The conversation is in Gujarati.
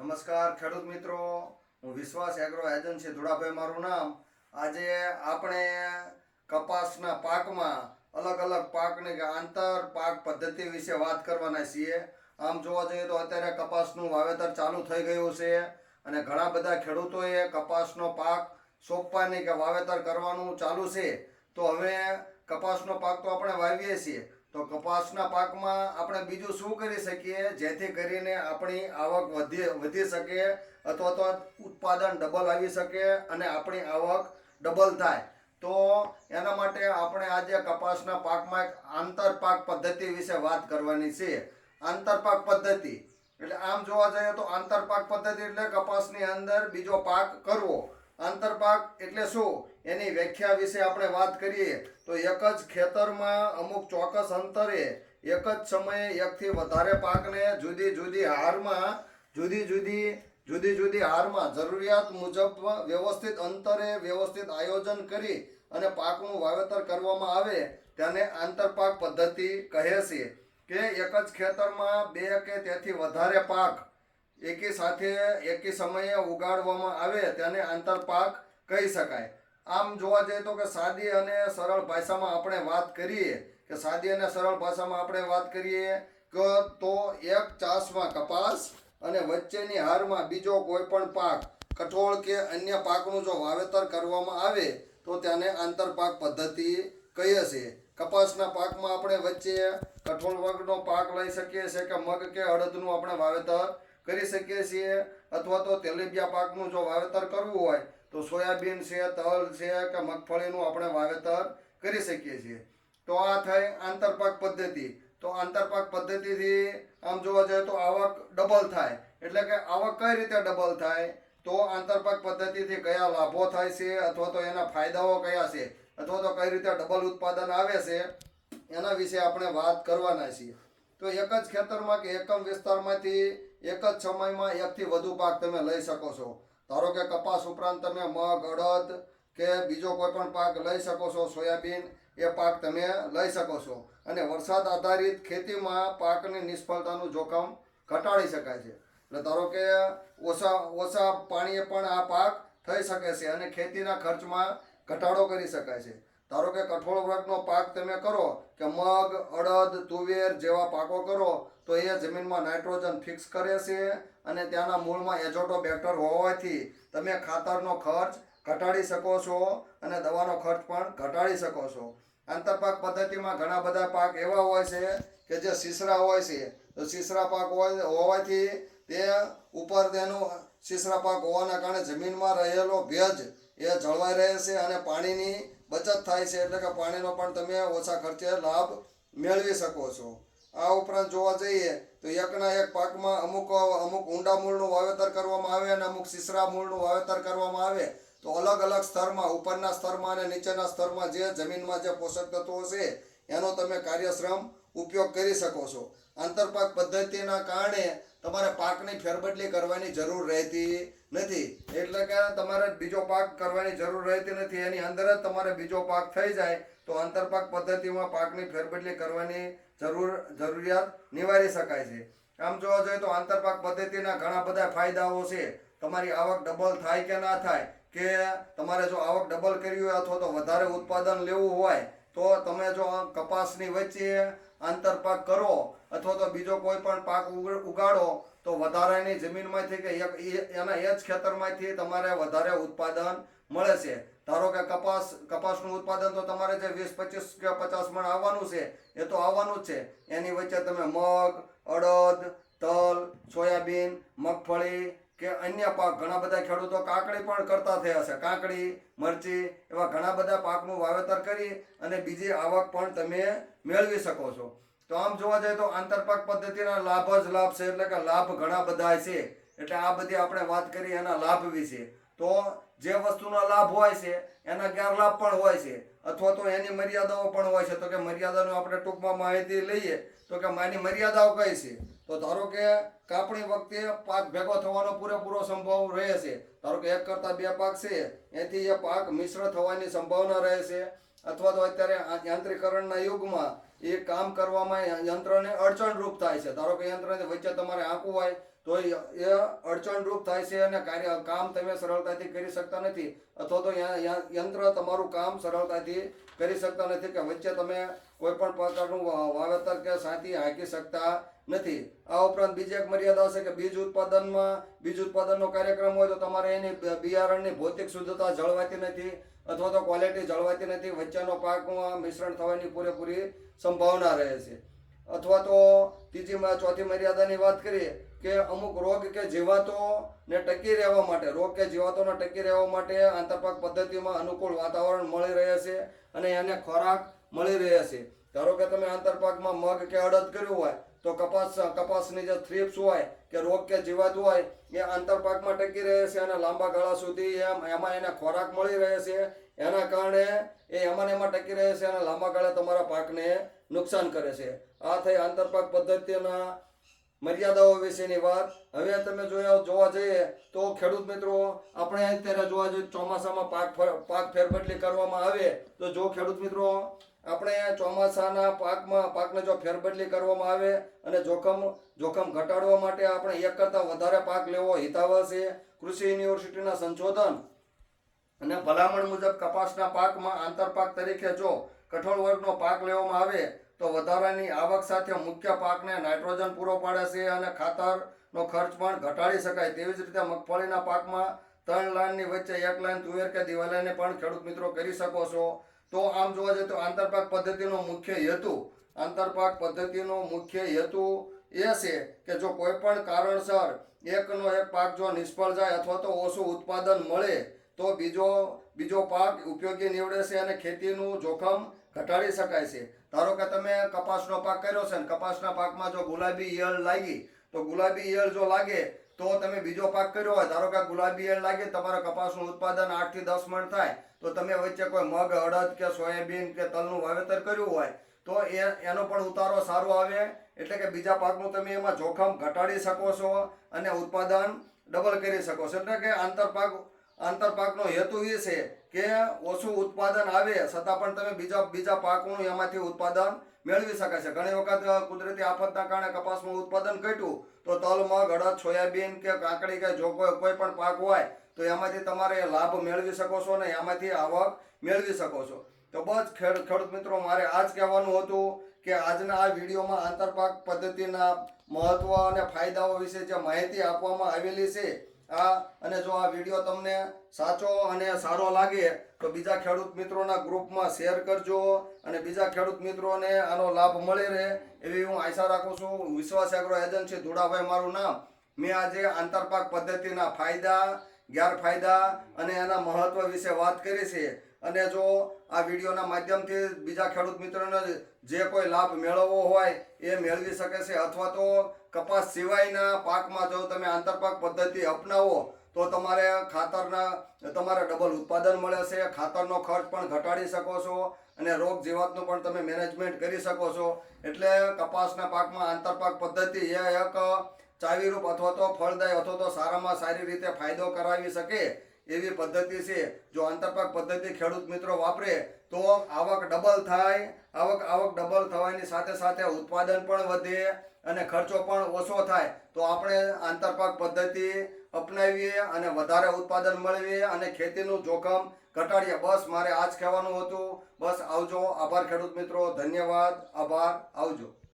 નમસ્કાર, ખેડૂત મિત્રો. હું વિશ્વાસ એગ્રો એજન્સી ધુડાભાઈ મારું નામ. આજે આપણે કપાસના પાકમાં અલગ અલગ પાકની કે આંતર પાક પદ્ધતિ વિશે વાત કરવાના છીએ. આમ જોવા જઈએ તો અત્યારે કપાસનું વાવેતર ચાલુ થઈ ગયું છે અને ઘણા બધા ખેડૂતોએ કપાસનો પાક સોંપવાની કે વાવેતર કરવાનું ચાલુ છે. તો હવે કપાસનો પાક તો આપણે વાવીએ છીએ. તો કપાસના પાકમાં આપણે બીજું શું કરી શકીએ? જેથી કરીને આપણી આવક વધી વધી શકે અથવા તો ઉત્પાદન ડબલ આવી શકે અને આપણી આવક ડબલ થાય. તો એના માટે આપણે આજે કપાસના પાકમાં એક આંતરપાક પદ્ધતિ વિશે વાત કરવાની છે. આંતરપાક પદ્ધતિ. એટલે આમ જોવા જઈએ તો આંતરપાક પદ્ધતિ એટલે કપાસની અંદર બીજો પાક કરવો. આંતરપાક એટલે શું? એની વ્યાખ્યા વિશે આપણે વાત કરીએ તો એક જ ખેતરમાં અમુક ચોક્કસ અંતરે એક જ સમયે એકથી વધારે પાકને જુદી જુદી હારમાં, જુદી જુદી જુદી જુદી હારમાં જરૂરિયાત મુજબ વ્યવસ્થિત અંતરે વ્યવસ્થિત આયોજન કરી અને પાકનું વાવેતર કરવામાં આવે તેને આંતરપાક પદ્ધતિ કહે છે કે એક જ ખેતરમાં બે કે તેથી વધારે પાક એકી સાથે એકી સમયે ઉગાડવામાં આવે તેને આંતરપાક કહી શકાય. આમ જોવા જઈએ તો કે સાદી અને સરળ ભાષામાં આપણે વાત કરીએ કે સાદી અને સરળ ભાષામાં આપણે વાત કરીએ કે તો એક ચાસમાં કપાસ અને વચ્ચેની હારમાં બીજો કોઈ પણ પાક, કઠોળ કે અન્ય પાકનું જો વાવેતર કરવામાં આવે તો તેને આંતરપાક પદ્ધતિ કહીએ છીએ કપાસના પાકમાં આપણે વચ્ચે કઠોળ વર્ગનો પાક લઈ શકીએ છીએ કે મગ કે અડદનું આપણે વાવેતર કરી શકીએ છીએ, અથવા તો તેલીબિયા પાકનું જો વાવેતર કરવું હોય, તો સોયાબીન છે, તલ છે કે મગફળીનું આપણે વાવેતર કરી શકીએ છીએ. તો આ થઈ આંતરપાક પદ્ધતિ. તો આંતરપાક પદ્ધતિથી આમ જોવા જઈએ તો આવક ડબલ થાય. એટલે કે આવક કઈ રીતે ડબલ થાય? તો આંતરપાક પદ્ધતિથી કયા લાભો થાય છે, અથવા તો એના ફાયદાઓ કયા છે, અથવા તો કઈ રીતે ડબલ ઉત્પાદન આવે છે, એના વિશે આપણે વાત કરવાના છીએ. તો એક જ ખેતરમાં કે એકમ વિસ્તારમાંથી એક જ સમયમાં એકથી વધુ પાક તમે લઈ શકો છો. ધારો કે કપાસ ઉપરાંત તમે મગ, અડદ કે બીજો કોઈ પણ પાક લઈ શકો છો, સોયાબીન, એ પાક તમે લઈ શકો છો. અને વરસાદ આધારિત ખેતીમાં પાકની નિષ્ફળતાનું જોખમ ઘટાડી શકાય છે. એટલે ધારો કે ઓછા ઓછા પાણીએ પણ આ પાક થઈ શકે છે અને ખેતીના ખર્ચમાં ઘટાડો કરી શકાય છે. ધારો કે કઠોળ વર્ગનો પાક તમે કરો કે મગ, અડદ, તુવેર જેવા પાકો કરો, તો એ જમીનમાં નાઇટ્રોજન ફિક્સ કરે છે અને ત્યાંના મૂળમાં એજોટો બેક્ટર હોવાથી તમે ખાતરનો ખર્ચ ઘટાડી શકો છો અને દવાનો ખર્ચ પણ ઘટાડી શકો છો. આંતરપાક પદ્ધતિમાં ઘણા બધા પાક એવા હોય છે કે જે સીસરા હોય છે. તો સીસરા પાક હોય, હોવાથી તે ઉપર તેનું સીસરા પાક હોવાના કારણે જમીનમાં રહેલો ભેજ એ જળવાઈ રહે છે અને પાણીની બચત થાય છે એટલે કે પાણીનો પણ તમે ઓછા ખર્ચે લાભ મેળવી શકો છો. આ ઉપરાંત જોવા જઈએ તો એકના એક પાકમાં અમુક અમુક ઊંડા મૂળનું વાવેતર કરવામાં આવે અને અમુક સીસરા મૂળનું વાવેતર કરવામાં આવે તો અલગ અલગ સ્તરમાં, ઉપરના સ્તરમાં અને નીચેના સ્તરમાં જે જમીનમાં જે પોષક તત્વો છે એનો તમે કાર્યશ્રમ ઉપયોગ કરી શકો છો. આંતરપાક પદ્ધતિના કારણે તમારે પાકની ફેરબદલી કરવાની જરૂર રહેતી નથી. એટલે કે તમારે બીજો પાક કરવાની જરૂર રહેતી નથી. એની અંદર જ તમારે બીજો પાક થઈ જાય તો આંતરપાક પદ્ધતિમાં પાકની ફેરબદલી કરવાની જરૂર, જરૂરિયાત નિવારી શકાય છે. આમ જોવા જોઈએ તો આંતરપાક પદ્ધતિના ઘણા બધા ફાયદાઓ છે. તમારી આવક ડબલ થાય કે ના થાય, કે તમારે જો આવક ડબલ કરવી હોય અથવા તો વધારે ઉત્પાદન લેવું હોય, તો તમે જો કપાસની વચ્ચે આંતરપાક કરો અથવા તો બીજો કોઈ પણ પાક ઉગ- ઉગાડો, તો વધારાની જમીનમાંથી કે એના એ જ ખેતરમાંથી તમારે વધારે ઉત્પાદન મળે છે. ધારો કે કપાસ, કપાસનું ઉત્પાદન તો તમારે જે વીસ, પચીસ કે પચાસ મણ આવવાનું છે, એ તો આવવાનું જ છે. એની વચ્ચે તમે મગ, અડદ, તલ, સોયાબીન, મગફળી કે અન્ય પાક, ઘણા બધા ખેડૂતો કાકડી પણ કરતા થયા છે. કાકડી, મરચી એવા ઘણા બધા પાકનું વાવેતર કરી અને બીજી આવક પણ તમે મેળવી શકો છો. તો આમ જોવા જઈએ તો આંતરપાક પદ્ધતિના લાભ જ લાભ છે, એટલે કે લાભ ઘણા બધા છે. એટલે આ બધી આપણે વાત કરી એના લાભ વિશે. તો જે વસ્તુનો લાભ હોય છે, એના ગેરલાભ પણ હોય છે, અથવા તો એની મર્યાદાઓ પણ હોય છે. તો કે મર્યાદાનું આપણે ટૂંકમાં માહિતી લઈએ, તો કે માની મર્યાદાઓ કઈ છે? તો ધારો કે કાપણી વખતે પાક ભેગો થવાનો પૂરેપૂરો સંભવ રહે છે. ધારો કે એક કરતાં બે પાક છે, એથી એ પાક મિશ્ર થવાની સંભાવના રહે છે. અથવા તો અત્યારે યાંત્રિકરણના યુગમાં એ કામ કરવામાં યંત્રને અડચણરૂપ થાય છે. ધારો કે યંત્રને વચ્ચે તમારે આંકવું હોય તો એ અડચણરૂપ થાય છે અને કાર્ય કામ તમે સરળતાથી કરી શકતા નથી. અથવા તો યંત્ર તમારું કામ સરળતાથી કરી શકતા નથી કે વચ્ચે તમે કોઈ પણ પ્રકારનું વાવેતર કે સાથી હાંકી શકતા નથી. આ ઉપરાંત બીજી એક મર્યાદા છે કે બીજ ઉત્પાદનમાં બીજ ઉત્પાદનનો કાર્યક્રમ હોય તો તમારે એની બિયારણની ભૌતિક શુદ્ધતા જળવાતી નથી અથવા તો ક્વોલિટી જળવાતી નથી. વચ્ચેનો પાકમાં મિશ્રણ થવાની પૂરેપૂરી સંભાવના રહે છે. અથવા તો ત્રીજી ચોથી મર્યાદાની વાત કરીએ કે અમુક રોગ કે જીવાતો ને ટકી રહેવા માટે, રોગ કે જીવાતોને ટકી રહેવા માટે આંતરપાક પદ્ધતિમાં અનુકૂળ વાતાવરણ મળી રહે છે અને એને ખોરાક મળી રહે છે. ધારો કે તમે આંતરપાકમાં મગ કે અડદ કર્યું હોય, તો કપાસ, કપાસની જે થ્રીપ્સ હોય કે રોગ કે જીવાત હોય, એ આંતરપાકમાં ટકી રહે છે અને લાંબા ગાળા સુધી એમ, એમાં એને ખોરાક મળી રહે છે. એના કારણે એ એમાં એમાં ટકી રહે છે અને લાંબા ગાળે તમારા પાકને નુકસાન કરે છે. આ થઈ આંતરપાક પદ્ધતિના મર્યાદાઓ વિશેની વાત. હવે તમે જોયા જોવા જઈએ તો ખેડૂત મિત્રો, આપણે અત્યારે જોવા જઈએ ચોમાસામાં પાક પાક ફેરબદલી કરવામાં આવે તો જો ખેડૂત મિત્રો, આપણે ચોમાસાના પાકમાં, પાકને જો ફેરબદલી કરવામાં આવે અને જોખમ જોખમ ઘટાડવા માટે આપણે એક કરતાં વધારે પાક લેવો હિતાવહ છે. કૃષિ યુનિવર્સિટીના સંશોધન અને ભલામણ મુજબ કપાસના પાકમાં આંતરપાક તરીકે જો કઠોળ વર્ગનો પાક લેવામાં આવે, તો વધારાની આવક સાથે મુખ્ય પાકને નાઇટ્રોજન પૂરો પાડે છે અને ખાતરનો ખર્ચ પણ ઘટાડી શકાય તેવી જ રીતે મગફળીના પાકમાં ત્રણ લાઇનની વચ્ચે એક લાઇન તુવેર કે દિવાલયને પણ ખેડૂત મિત્રો કરી શકો છો. તો આમ જોવા જઈએ તો આંતરપાક પદ્ધતિનો મુખ્ય હેતુ, આંતરપાક પદ્ધતિનો મુખ્ય હેતુ એ છે કે જો કોઈ પણ કારણસર એકનો એક પાક જો નિષ્ફળ જાય અથવા તો ઓછું ઉત્પાદન મળે તો બીજો બીજો પાક ઉપયોગી નીવડે છે અને ખેતીનું જોખમ ઘટાડી શકાય છે. ધારો કે તમે કપાસનો પાક કર્યો છે ને કપાસના પાકમાં જો ગુલાબી ઈયળ લાગી, તો ગુલાબી ઈયળ જો લાગે, તો તમે બીજો પાક કર્યો હોય, ધારો કે ગુલાબી ઈયળ લાગે, તમારા કપાસનું ઉત્પાદન આઠથી દસ મણ થાય, તો તમે વચ્ચે કોઈ મગ, અડદ કે સોયાબીન કે તલનું વાવેતર કર્યું હોય, તો એ, એનો પણ ઉતારો સારો આવે. એટલે કે બીજા પાકનું તમે એમાં જોખમ ઘટાડી શકો છો અને ઉત્પાદન ડબલ કરી શકો છો. એટલે કે આંતરપાક આંતરપાકનો હેતુ એ છે કે ઓછું ઉત્પાદન આવે છતાં પણ તમે બીજા બીજા પાકનું એમાંથી ઉત્પાદન મેળવી શકાય છે. ઘણી વખત કુદરતી આફતના કારણે કપાસનું ઉત્પાદન ઘટ્યું તો તલ મગ અડદ સોયાબીન કે કાકડી કે જો કોઈ કોઈ પણ પાક હોય તો એમાંથી તમારે લાભ મેળવી શકો છો અને એમાંથી આવક મેળવી શકો છો. તો બસ ખેડ ખેડૂત મિત્રો, મારે આ જ કહેવાનું હતું કે આજના આ વિડીયોમાં આંતરપાક પદ્ધતિના મહત્વ અને ફાયદાઓ વિશે જે માહિતી આપવામાં આવેલી છે આ અને જો આ વીડિયો તમને સાચો અને સારો લાગે, તો બીજા ખેડૂત મિત્રોના ગ્રુપમાં શેર કરજો અને બીજા ખેડૂત મિત્રોને આનો લાભ મળી રહે એવી હું આશા રાખું છું. વિશ્વાસ એગ્રો એજન્સી ધુડાભાઈ મારું નામ. મેં આજે આંતરપાક પદ્ધતિના ફાયદા ગેરફાયદા અને એના મહત્વ વિશે વાત કરી છે. અને જો આ વિડીયોના માધ્યમથી બીજા ખેડૂત મિત્રોને જે કોઈ લાભ મેળવવો હોય એ મેળવી શકે છે, અથવા તો કપાસ સિવાયના પાકમાં જો તમે આંતરપાક પદ્ધતિ અપનાવો, તો તમારે ખાતરના, તમારે ડબલ ઉત્પાદન મળે છે, ખાતરનો ખર્ચ પણ ઘટાડી શકો છો, અને રોગ જીવાતનું પણ તમે મેનેજમેન્ટ કરી શકો છો. એટલે કપાસના પાકમાં આંતરપાક પદ્ધતિ એ એક ચાવીરૂપ અથવા તો ફળદાય અથવા તો સારામાં સારી રીતે ફાયદો કરાવી શકે એવી પદ્ધતિ છે. જો આંતરપાક પદ્ધતિ ખેડૂત મિત્રો વાપરે, તો આવક ડબલ થાય, આવક આવક ડબલ થવાની સાથે સાથે ઉત્પાદન પણ વધે અને ખર્ચો પણ ઓછો થાય. તો આપણે આંતરપાક પદ્ધતિ અપનાવીએ અને વધારે ઉત્પાદન મેળવીએ અને ખેતીનું જોખમ ઘટાડીએ. બસ મારે આ જ કહેવાનું હતું. બસ આવજો. આભાર ખેડૂત મિત્રો. ધન્યવાદ. આભાર. આવજો.